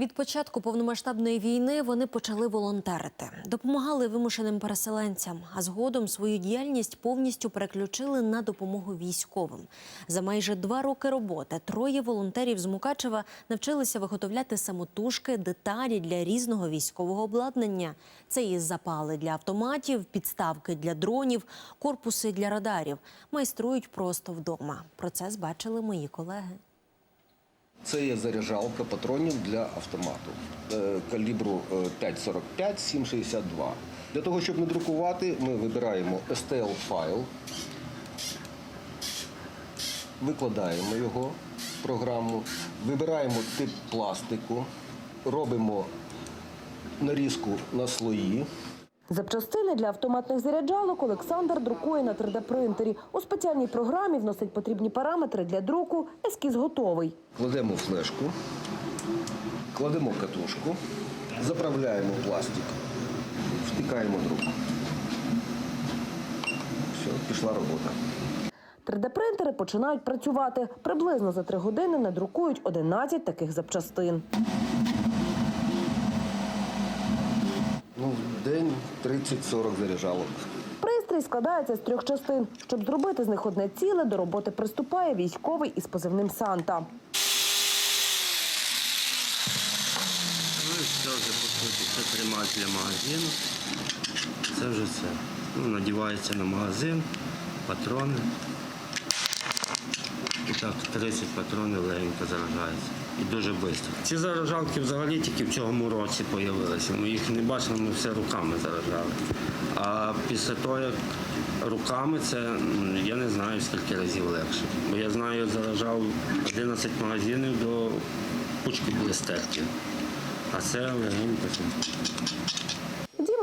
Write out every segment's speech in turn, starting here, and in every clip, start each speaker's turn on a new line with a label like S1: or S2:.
S1: Від початку повномасштабної війни вони почали волонтерити, допомагали вимушеним переселенцям, а згодом свою діяльність повністю переключили на допомогу військовим. За майже два роки роботи троє волонтерів з Мукачева навчилися виготовляти самотужки, деталі для різного військового обладнання. Це і запали для автоматів, підставки для дронів, корпуси для радарів. Майструють просто вдома. Процес бачили мої колеги.
S2: Це є заряджалка патронів для автомату е, калібру е, 5,45, 7,62. Для того, щоб не друкувати, ми вибираємо STL-файл, викладаємо його в програму, вибираємо тип пластику, робимо нарізку на слої.
S3: Запчастини для автоматних заряджалок Олександр друкує на 3D-принтері. У спеціальній програмі вносить потрібні параметри для друку. Ескіз готовий.
S2: Кладемо флешку, кладемо катушку, заправляємо пластик, втикаємо друк. Все, пішла робота.
S3: 3D-принтери починають працювати. Приблизно за три години надрукують 11 таких запчастин.
S2: Ну, в день 30-40 заряджалок.
S3: Пристрій складається з трьох частин. Щоб зробити з них одне ціле, до роботи приступає військовий із позивним Санта.
S4: Ну і все вже по суті. Це тримач для магазину. Це вже все. Ну, надівається на магазин, патрони. Так 30 патронів легенько заражається. І дуже швидко. Ці заражалки взагалі тільки в цьому році з'явилися. Ми їх не бачили, ми все руками заражали. А після того, як руками, це я не знаю скільки разів легше. Бо я знаю, заражав 11 магазинів до кучки були. А це легенько.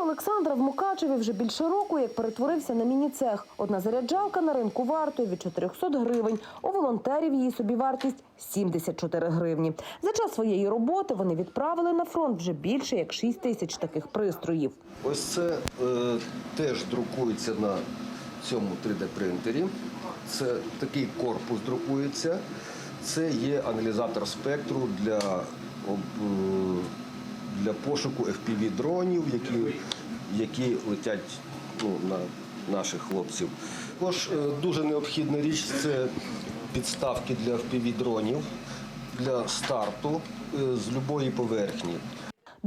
S3: Олександра в Мукачеві вже більше року, як перетворився на міні-цех. Одна заряджалка на ринку вартує від 400 гривень. У волонтерів її собівартість 74 гривні. За час своєї роботи вони відправили на фронт вже більше як 6 тисяч таких пристроїв.
S2: Ось це е, теж друкується на цьому 3D-принтері. Це такий корпус друкується. Це є аналізатор спектру для, об, е, для пошуку FPV-дронів, які, які летять ну, на наших хлопців. Також е, дуже необхідна річ це підставки для FPV-дронів для старту е, з будь-якої поверхні.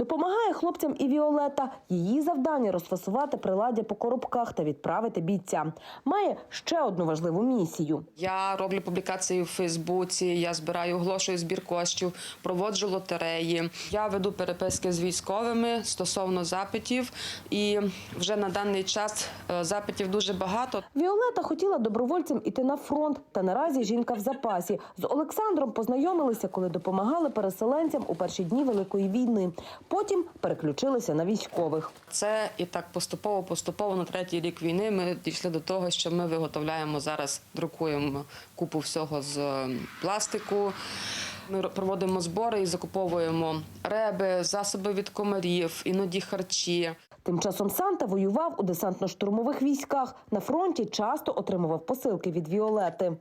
S3: Допомагає хлопцям і Віолета. Її завдання розфасувати приладдя по коробках та відправити бійцям. Має ще одну важливу місію.
S5: Я роблю публікації в Фейсбуці, я збираю оголошую збір коштів, проводжу лотереї. Я веду переписки з військовими стосовно запитів, і вже на даний час е, запитів дуже багато.
S3: Віолета хотіла добровольцем іти на фронт, та наразі жінка в запасі. З Олександром познайомилися, коли допомагали переселенцям у перші дні Великої війни. Потім переключилися на військових.
S5: Це і так поступово, поступово на третій рік війни ми дійшли до того, що ми виготовляємо зараз, друкуємо купу всього з е, пластику. Ми проводимо збори і закуповуємо реби, засоби від комарів, іноді харчі.
S3: Тим часом Санта воював у десантно-штурмових військах. На фронті часто отримував посилки від Віолети.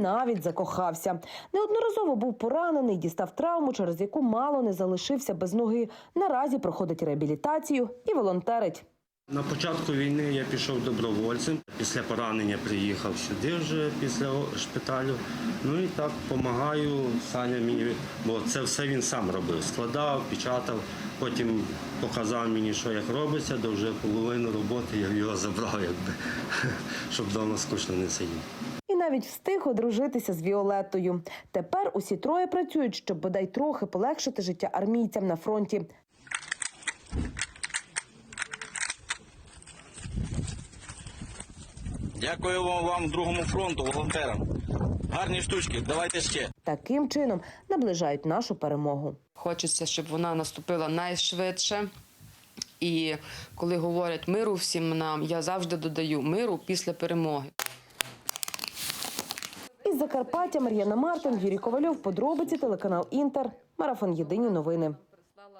S3: Навіть закохався. Неодноразово був поранений, дістав травму, через яку мало не залишився без ноги. Наразі проходить реабілітацію і волонтерить.
S4: На початку війни я пішов добровольцем. Після поранення приїхав сюди вже після шпиталю. Ну і так допомагаю. Саня мені, бо це все він сам робив. Складав, печатав, потім показав мені, що як робиться, до вже половину роботи я його забрав, якби, щоб вдома скучно не сидіти.
S3: Навіть встиг одружитися з Віолеттою. Тепер усі троє працюють, щоб бодай трохи полегшити життя армійцям на фронті.
S6: Дякую вам, вам другому фронту, волонтерам. Гарні штучки, давайте ще.
S3: Таким чином наближають нашу перемогу.
S5: Хочеться, щоб вона наступила найшвидше. І коли говорять миру всім нам, я завжди додаю миру після перемоги.
S3: Із Закарпаття Мар'яна Мартин, Юрій Ковальов, подробиці телеканал Інтер. Марафон Єдині новини.